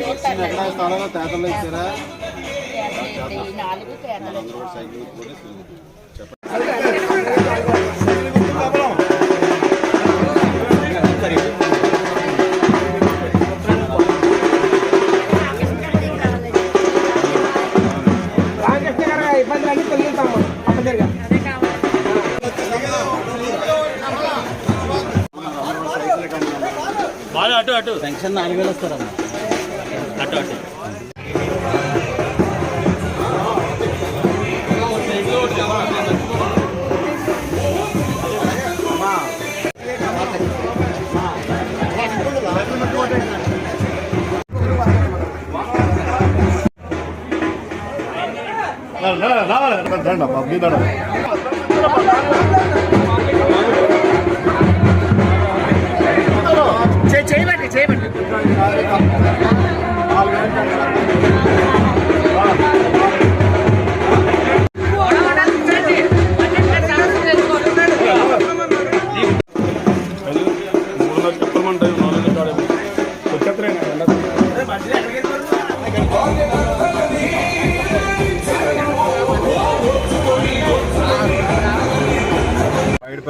చూస్తాను ఎక్కడ? స్థలంలో తేతల్లో ఇచ్చారా? సైకిల్ కూడా బాగా అటు అటు పెన్షన్ నాలుగు వేలు వస్తారమ్మా అటు అటు చేయమండి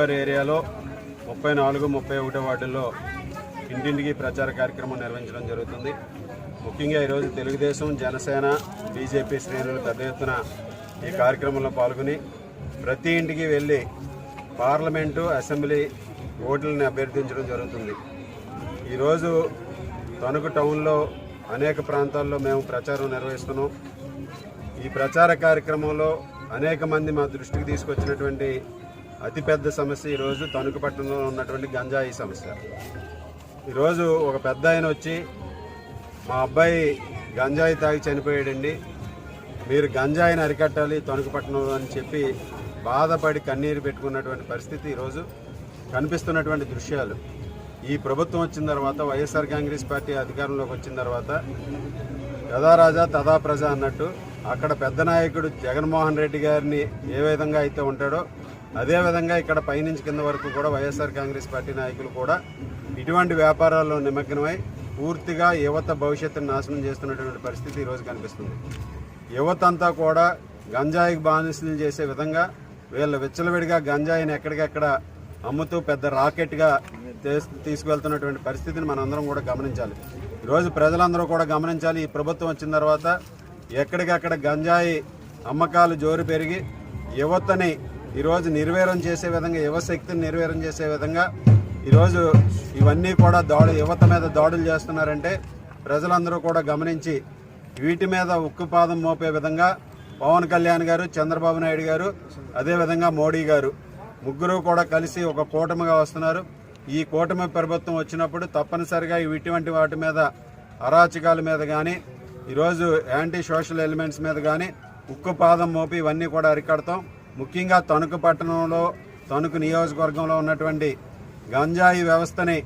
చేయమండి ఏరియాలో ముప్పై నాలుగు ముప్పై ఒకటో వార్డుల్లో ఇంటింటికి ప్రచార కార్యక్రమం నిర్వహించడం జరుగుతుంది. ముఖ్యంగా ఈరోజు తెలుగుదేశం జనసేన బీజేపీ శ్రేణులు పెద్ద ఎత్తున ఈ కార్యక్రమంలో పాల్గొని ప్రతి ఇంటికి వెళ్ళి పార్లమెంటు అసెంబ్లీ ఓట్లని అభ్యర్థించడం జరుగుతుంది. ఈరోజు తణుకు టౌన్లో అనేక ప్రాంతాల్లో మేము ప్రచారం నిర్వహిస్తున్నాం. ఈ ప్రచార కార్యక్రమంలో అనేక మంది మా దృష్టికి తీసుకొచ్చినటువంటి అతిపెద్ద సమస్య ఈరోజు తణుకు పట్టణంలో ఉన్నటువంటి గంజాయి సమస్య. ఈరోజు ఒక పెద్ద ఆయన వచ్చి మా అబ్బాయి గంజాయి తాగి చనిపోయాడండి. మీరు గంజాయిని అరికట్టాలి తణుకుపట్నంలో అని చెప్పి బాధపడి కన్నీరు పెట్టుకున్నటువంటి పరిస్థితి ఈరోజు కనిపిస్తున్నటువంటి దృశ్యాలు. ఈ ప్రభుత్వం వచ్చిన తర్వాత వైఎస్ఆర్ కాంగ్రెస్ పార్టీ అధికారంలోకి వచ్చిన తర్వాత యథా రాజా తదా ప్రజ అన్నట్టు అక్కడ పెద్ద నాయకుడు జగన్మోహన్ రెడ్డి గారిని ఏ విధంగా అయితే ఉంటాడో అదే విధంగా ఇక్కడ పైనుంచి కింద వరకు కూడా వైఎస్ఆర్ కాంగ్రెస్ పార్టీ నాయకులు కూడా ఇటువంటి వ్యాపారాల్లో నిమగ్నమై పూర్తిగా యువత భవిష్యత్తును నాశనం చేస్తున్నటువంటి పరిస్థితి ఈరోజు కనిపిస్తుంది. యువత అంతా కూడా గంజాయికి బానిసలు చేసే విధంగా వీళ్ళు విచ్చలవిడిగా గంజాయిని ఎక్కడికెక్కడ అమ్ముతూ పెద్ద రాకెట్గా తీసుకువెళ్తున్నటువంటి పరిస్థితిని మనందరం కూడా గమనించాలి. ఈరోజు ప్రజలందరూ కూడా గమనించాలి ఈ ప్రభుత్వం వచ్చిన తర్వాత ఎక్కడికక్కడ గంజాయి అమ్మకాలు జోరు పెరిగి యువతని ఈరోజు నిర్వీర్యం చేసే విధంగా యువశక్తిని నిర్వీర్యం చేసే విధంగా ఈరోజు ఇవన్నీ కూడా దాడు యువత మీద దాడులు చేస్తున్నారంటే ప్రజలందరూ కూడా గమనించి వీటి మీద ఉక్కుపాదం మోపే విధంగా పవన్ కళ్యాణ్ గారు చంద్రబాబు నాయుడు గారు అదేవిధంగా మోడీ గారు ముగ్గురు కూడా కలిసి ఒక కూటమిగా వస్తున్నారు. ఈ కూటమి ప్రభుత్వం వచ్చినప్పుడు తప్పనిసరిగా ఇటువంటి వాటి మీద అరాచకాల మీద కానీ ఈరోజు యాంటీ సోషల్ ఎలిమెంట్స్ మీద కానీ ఉక్కు పాదం మోపి ఇవన్నీ కూడా అరికడతాం. ముఖ్యంగా తణుకు పట్టణంలో తణుకు నియోజకవర్గంలో ఉన్నటువంటి గంజాయి వ్యవస్థని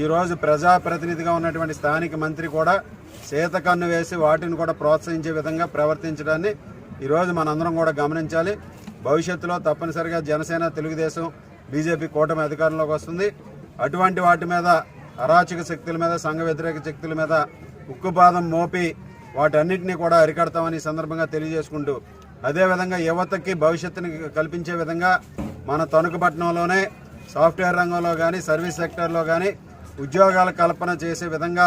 ఈరోజు ప్రజాప్రతినిధిగా ఉన్నటువంటి స్థానిక మంత్రి కూడా శీతకన్ను వేసి వాటిని కూడా ప్రోత్సహించే విధంగా ప్రవర్తించడాన్ని ఈరోజు మనందరం కూడా గమనించాలి. భవిష్యత్తులో తప్పనిసరిగా జనసేన తెలుగుదేశం బీజేపీ కూటమి అధికారంలోకి వస్తుంది. అటువంటి వాటి మీద అరాచక శక్తుల మీద సంఘ వ్యతిరేక శక్తుల మీద ఉక్కుపాదం మోపి వాటన్నిటినీ కూడా అరికడతామని సందర్భంగా తెలియజేసుకుంటూ అదేవిధంగా యువతకి భవిష్యత్తుని కల్పించే విధంగా మన తణుకు పట్టణంలోనే సాఫ్ట్వేర్ రంగంలో కానీ సర్వీస్ సెక్టర్లో కానీ ఉద్యోగాల కల్పన చేసే విధంగా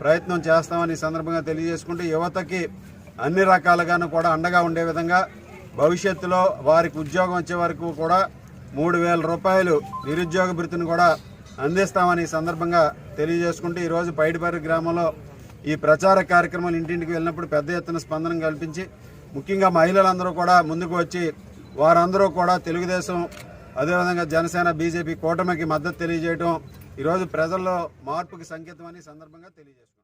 ప్రయత్నం చేస్తామని సందర్భంగా తెలియజేసుకుంటూ యువతకి అన్ని రకాలుగాను కూడా అండగా ఉండే విధంగా భవిష్యత్తులో వారికి ఉద్యోగం వచ్చే వరకు కూడా మూడు వేల రూపాయలు నిరుద్యోగ భృతిని కూడా అందిస్తామని సందర్భంగా తెలియజేసుకుంటూ ఈరోజు పైడిపర్రి గ్రామంలో ఈ ప్రచార కార్యక్రమాలు ఇంటింటికి వెళ్ళినప్పుడు పెద్ద ఎత్తున స్పందన కల్పించి ముఖ్యంగా మహిళలందరూ కూడా ముందుకు వచ్చి వారందరూ కూడా తెలుగుదేశం అదేవిధంగా జనసేన బీజేపీ కూటమికి మద్దతు తెలియజేయడం ఈరోజు ప్రజల్లో మార్పుకి సంకేతం అని సందర్భంగా తెలియజేస్తుంది